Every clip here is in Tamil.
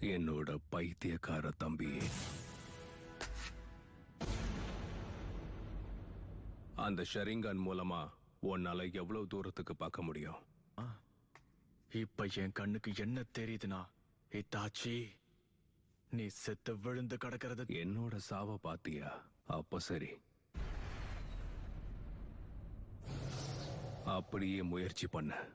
என்னோட பைத்தியக்கார தம்பி. அந்த ஷரிங்கன் மூலமா உன்னால எவ்வளவு தூரத்துக்கு பார்க்க முடியும்? இப்ப என் கண்ணுக்கு என்ன தெரியுதுன்னா இத்தாச்சி நீ செத்து விழுந்து கிடக்கிறது. என்னோட சாவ பாத்தியா? அப்ப சரி. அப்படியே முயற்சி பண்ண.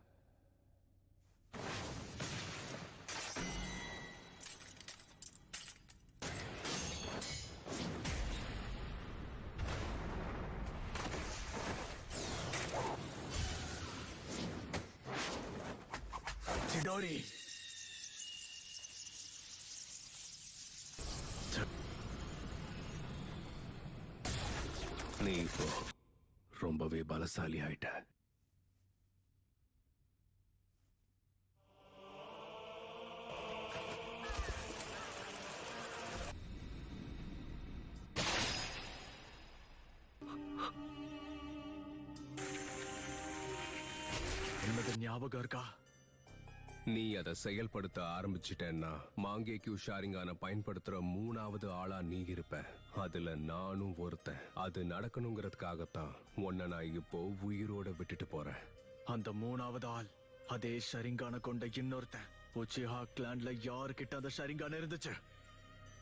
நீ இப்போ ரொம்பவே பலசாலி ஆயிட்ட. என்னது ஞாபகம் இருக்கா? நீ அதை செயல்படுத்த ஆரம்பிச்சிட்டேன்னா மாங்கேக்யூ ஷாரிங்கான பயன்படுத்துற மூணாவது ஆளா நீ இருப்ப. அதுல நானும் ஒருத்தன். அது நடக்கணுங்கிறதுக்காகத்தான் உன்னை நான் இப்போ உயிரோட விட்டுட்டு போறேன். அந்த மூணாவது ஆள் அதே ஷரிங்கான கொண்ட இன்னொருத்தன். உச்சிஹா கிளான்ல யாருக்கிட்ட அந்த ஷரிங்கான இருந்துச்சு?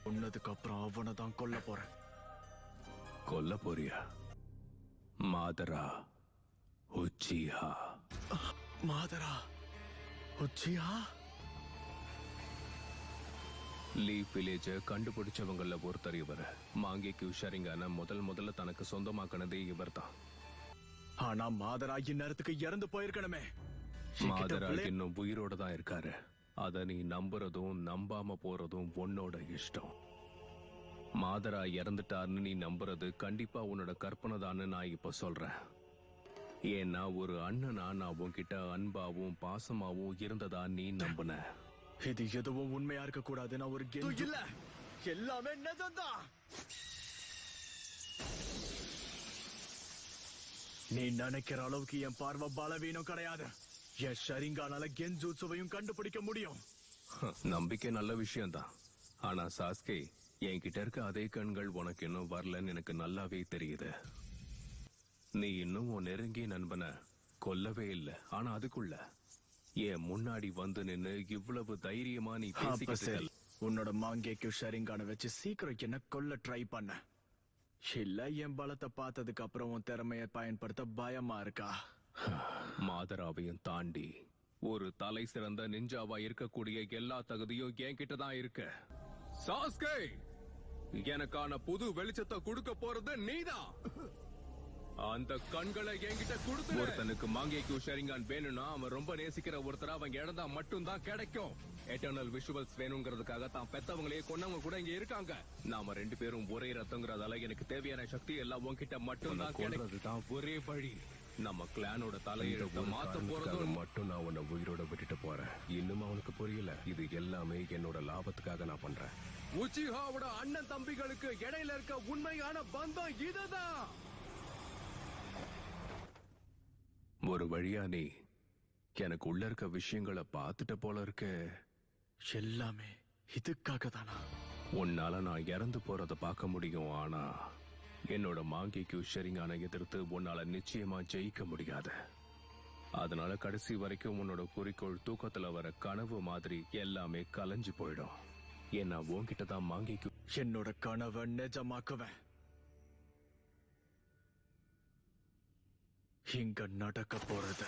உன்னதுக்கு அப்புறம் அவனை தான் கொல்ல போறேன். கொல்ல போறியா? மாதரா உச்சிஹா. மாதரா உச்சிஹா லீஃப் வில்லேஜ கண்டுபிடிச்சவங்கள ஒருத்தர் இவர். மாங்கேக்யூ ஷாரிங்கான முதல் முதல்ல தனக்கு சொந்தமாக்குனதே இவர்தான். ஆனா மாதரா இந்நேரத்துக்கு இறந்து போயிருக்கணுமே. என்கிட்ட மாதரா பிள்ளை- இன்னும் உயிரோட தான் இருக்காரு. அத நீ நம்புறதும் நம்பாம போறதும் உன்னோட இஷ்டம். மாதரா இறந்துட்டாருன்னு நீ நம்புறது கண்டிப்பா உன்னோட கற்பனை தான்னு நான் இப்ப சொல்றேன். ஏன்னா ஒரு அண்ணனா நான் உன்கிட்ட அன்பாவும் பாசமாவும் இருந்ததா நீ நம்புன? இது எதுவும் உண்மையா இருக்க கூடாது நான் ஒரு கெஞ்சு. இல்ல. எல்லாமே நிஜம்தான் நீ நினைக்கிற அளவுக்கு என் பார்வை பலவீனம் கிடையாது. என் ஷரிங்கானால கெஞ்சூட்சுவையும் கண்டுபிடிக்க முடியும். நம்பிக்கை நல்ல விஷயம்தான் ஆனா சாஸ்கே என்கிட்ட இருக்க அதே கண்கள் உனக்கு இன்னும் வரலன்னு எனக்கு நல்லாவே தெரியுது. நீ இன்னும் உன் நெருங்கிய நண்பனை கொல்லவே இல்லை. ஆனா அதுக்குள்ள என் முன்னாடி வந்து நின்னு இவ்வளவு தைரியமா நீ பேசிக்கிட்டு. உன்னோட மாங்கேக்கு ஷரிங்கான வச்சு சீக்கிரம் என்ன கொல்ல ட்ரை பண்ண. இல்ல என் பலத்தை பார்த்ததுக்கு அப்புறம் உன் திறமைய பயன்படுத்த பயமா இருக்கா? மாதராவையும் தாண்டி ஒரு தலை சிறந்த நிஞ்சாவா இருக்கக்கூடிய எல்லா தகுதியும் என்கிட்ட தான் இருக்கு. சாஸ்கே எனக்கான புது வெளிச்சத்தை கொடுக்க போறது நீதான். அந்த கண்களை என்கிட்ட கொடுத்து ஒருத்தனுக்கு மாங்கேக்கு ஷரிங்கான் வேணும்னா அவன் ரொம்ப நேசிக்கிற ஒருத்தர அவன் இழந்தா மட்டும்தான் கிடைக்கும். எட்டர்னல் விஷுவல்ஸ் வேணுங்கிறதுக்காக தான் பெத்தவங்களையே கொன்னவங்க கூட இங்க இருக்காங்க. நாம ரெண்டு பேரும் ஒரே ரத்தங்கிறதால எனக்கு தேவையான சக்தி எல்லாம் உன்கிட்ட மட்டும் தான் கிடைக்கிறதுதான் ஒரே வழி. நம்ம கிளானோட தலையெழுத்த மாத்த போறதும் மட்டும் நான் உன்னை உயிரோட விட்டுட்டு போறேன். இன்னும் அவனுக்கு புரியல. இது எல்லாமே என்னோட லாபத்துக்காக நான் பண்றேன். உச்சிஹாவோட அண்ணன் தம்பிகளுக்கு இடையில இருக்க உண்மையான பந்தம் இதுதான். ஒரு வழியா நீ எனக்கு உள்ள இருக்க விஷயங்களை பார்த்துட்ட போல இருக்கு. எல்லாமே இதுக்காக தானா உன்னால நான் இறந்து போறத பார்க்க முடியும் ஆனா என்னோட மாங்கிக்கு ஷரிங்கான எதிர்த்து உன்னால நிச்சயமா ஜெயிக்க முடியாது. அதனால கடைசி வரைக்கும் உன்னோட குறிக்கோள் தூக்கத்துல வர கனவு மாதிரி எல்லாமே கலைஞ்சு போயிடும். ஏன்னா உன்கிட்ட தான் மாங்கிக்கு என்னோட கனவை நிஜமாக்குவேன். இங்க நடக்க போறத.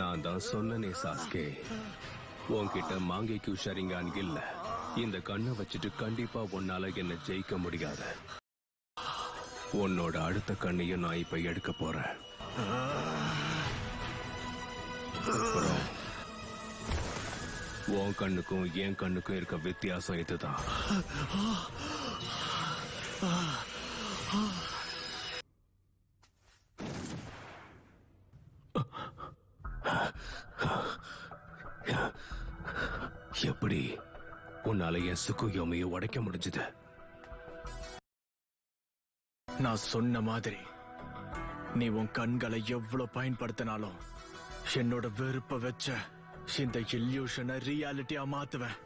நான் தான் சொன்னனே சாஸ்கே. உன்கிட்ட மாங்கிக்கு ஷரிங்கான் இல்ல. இந்த கண்ணை வச்சுட்டு கண்டிப்பா உன்னால என்ன ஜெயிக்க முடியாது. உன்னோட அடுத்த கண்ணையும் நான் இப்ப எடுக்க போறேன். அப்புறம் உன் கண்ணுக்கும் என் கண்ணுக்கும் இருக்க வித்தியாசம் இதுதான். என்னால என் சுக்குயோமையை உடைக்க முடிஞ்சது. நான் சொன்ன மாதிரி நீ உன் கண்களை எவ்வளவு பயன்படுத்தினாலும் என்னோட வெறுப்ப வச்ச இந்த இல்யூஷனை ரியாலிட்டியா மாத்துவேன்.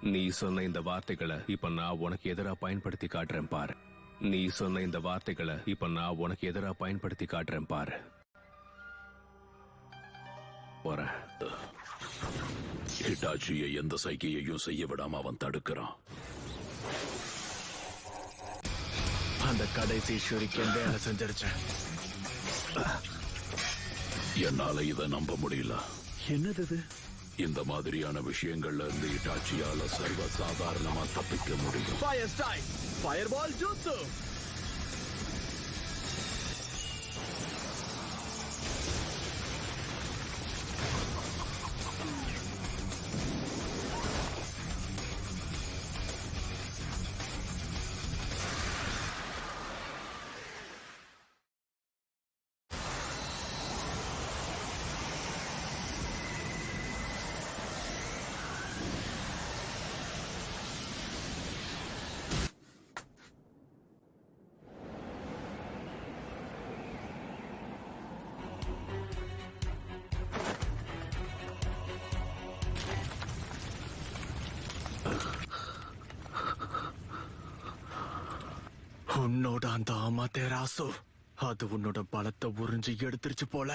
நீ சொன்ன இந்த வார்த்தைகளை இப்ப நான் உனக்கு எதிரா பயன்படுத்தி காட்டுறேன் பாரு. நீ சொன்ன இந்த வார்த்தைகளை இப்ப நான் உனக்கு எதிரா பயன்படுத்தி காட்டுறேன் பாரு. போறேன். ஹிட்டாச்சியை எந்த சைகையையும் செய்ய விடாம அவன் தடுக்கிறான். அந்த கடைசி ஷூரிக்கன் வேலை செஞ்சிருச்சேன். என்னால இதை நம்ப முடியல. என்னது இது? இந்த மாதிரியான விஷயங்கள்ல இருந்து ஹிட்டாச்சியால சர்வ சாதாரணமா தப்பிக்க முடியும். உன்னோட அந்த அமதேராசு அது உன்னோட பலத்தை உறிஞ்சு எடுத்துருச்சு போல.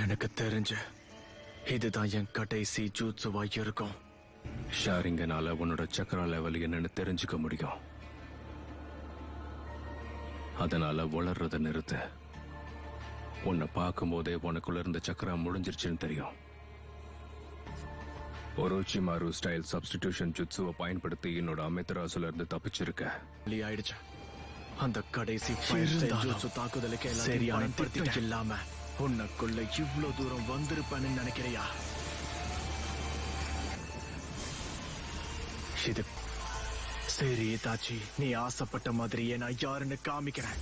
எனக்கு தெரிஞ்ச இதுதான் என் கடைசி ஜூட்சுவா இருக்கும். ஷாரிங்கனால உன்னோட சக்கரா லெவல் என்னன்னு தெரிஞ்சுக்க முடியும். அதனால வளர்றத நிறுத்த. உன்னை பார்க்கும்போதே உனக்குள்ள இருந்த சக்கரா முடிஞ்சிருச்சுன்னு தெரியும். ஒரோச்சிமாரு ஸ்டைல் சப்ஸ்டிடியூஷன் ஜுட்சுவை பயன்படுத்தி என்னோட அமித்ராசுல இருந்து தப்பிச்சிருக்க. வழி ஆயிடுச்சு? அந்த கடைசி தாக்குதலுக்கு சரியான திட்டம் இல்லாம உனக்குள்ள இவ்ளோ தூரம் வந்திருப்பேன்னு நினைக்கிறியா? இது சரி தாச்சி. நீ ஆசைப்பட்ட மாதிரியே நான் யாருன்னு காமிக்கிறேன்.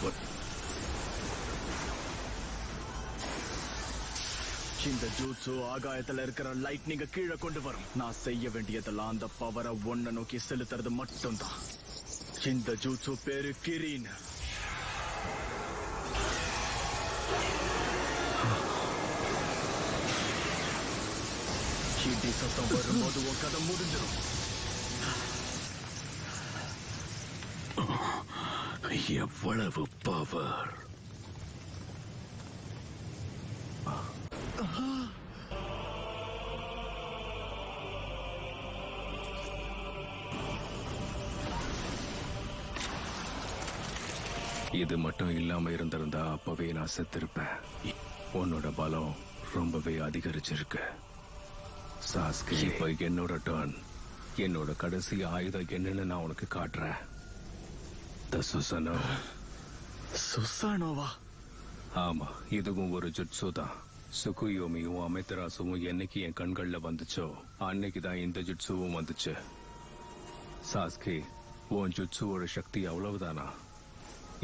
அவன் இந்த ஜூட்சு ஆகாயத்துல இருக்கிற லைட் நீங்க கீழே கொண்டு வரும். நான் செய்ய வேண்டியதெல்லாம் அந்த பவரை ஒன்ன நோக்கி செலுத்துறது மட்டும்தான். இந்த ஜூட்சு பேரு கிரீன். சத்தம் வரும்போது உன் கதை முடிஞ்சிடும் எவ்வளவு பவர் இது மட்டும் இல்லாம இருந்திருந்தா அப்பவே நான் செத்திருப்பேன். உன்னோட பலம் ரொம்பவே அதிகரிச்சிருக்கு. சாஸ்கி இப்ப என்னோட டர்ன் என்னோட கடைசி ஆயுதம் என்னன்னு நான் உனக்கு காட்டுறேன். த சுசனோ. சுசானோவா? ஆமா இதுவும் ஒரு ஜுட்சு தான். சுகுயோமியும் அமித்தராசுவும் என்னைக்கு என் கண்கள்ல வந்துச்சோ அன்னைக்கு தான் இந்த ஜுட்சுவும் வந்துச்சு. சாஸ்கி உன் ஜுட்சுவோட சக்தி அவ்வளவுதானா?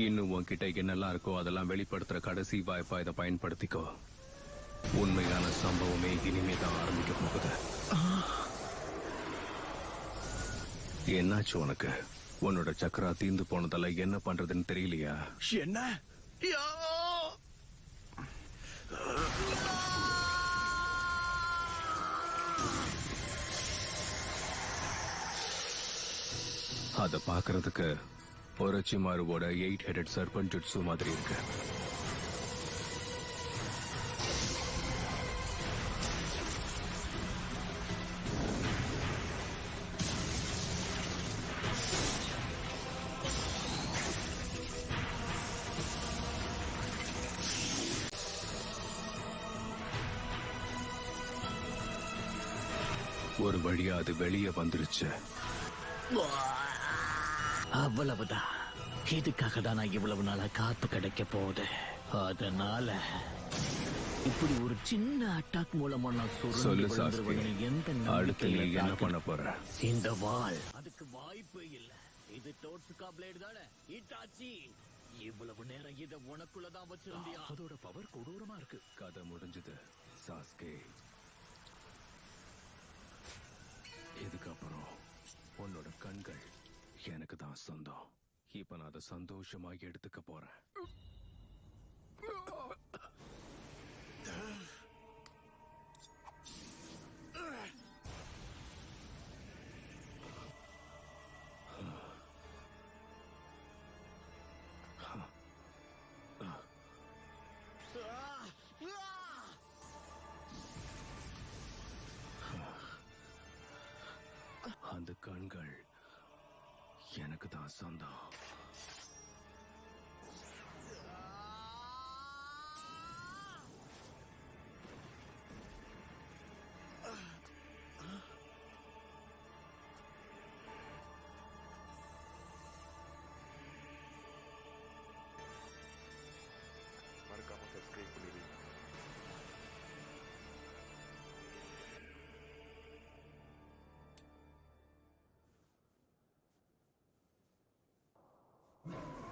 இன்னும் உன்கிட்ட என்னெல்லாம் இருக்கோ அதெல்லாம் வெளிப்படுத்துற கடைசி வாய்ப்பா இதை பயன்படுத்திக்கோ. உண்மையான சம்பவமே இனிமே தான் ஆரம்பிக்க போகுது. என்னாச்சு உனக்கு? உன்னோட சக்கரா தீந்து போனதால என்ன பண்றதுன்னு தெரியலையா? என்ன! அத பாக்குறதுக்கு ஒரச்சிமாருவோட எயிட் ஹெடட் சர்பன் ஜுட்ஸு மாதிரி இருக்கு. ஒரு வழியா அது வெளியே வந்துருச்சு. அவ்வளவுதான். இதுக்காக தான் நான் இவ்வளவு நாளா காத்து கிடைக்க போகுது. அதனால இப்படி ஒரு சின்ன அட்டாக் மூலமா நான் சொல்லு சுருண்டு சாஸ்கே விழுந்துருவேன்னு எந்த அடுத்து நீ நம்பிக்கையில என்ன? பண்ண போற? இந்த வாள். அதுக்கு வாய்ப்பே இல்ல. இது டோட்சுகா பிளேடு தானே? இட்டாச்சி. இவ்வளவு நேரம் இத உனக்குள்ளதான் வச்சிருந்தியா? அதோட பவர் கொடூரமா இருக்கு. கதை முடிஞ்சது. சாஸ்கே எனக்கு தான் சொந்தம் இப்ப நான் அதை சந்தோஷமா எடுத்துக்க போறேன். அந்த கண்கள் எனக்கு தான் சொந்தம் you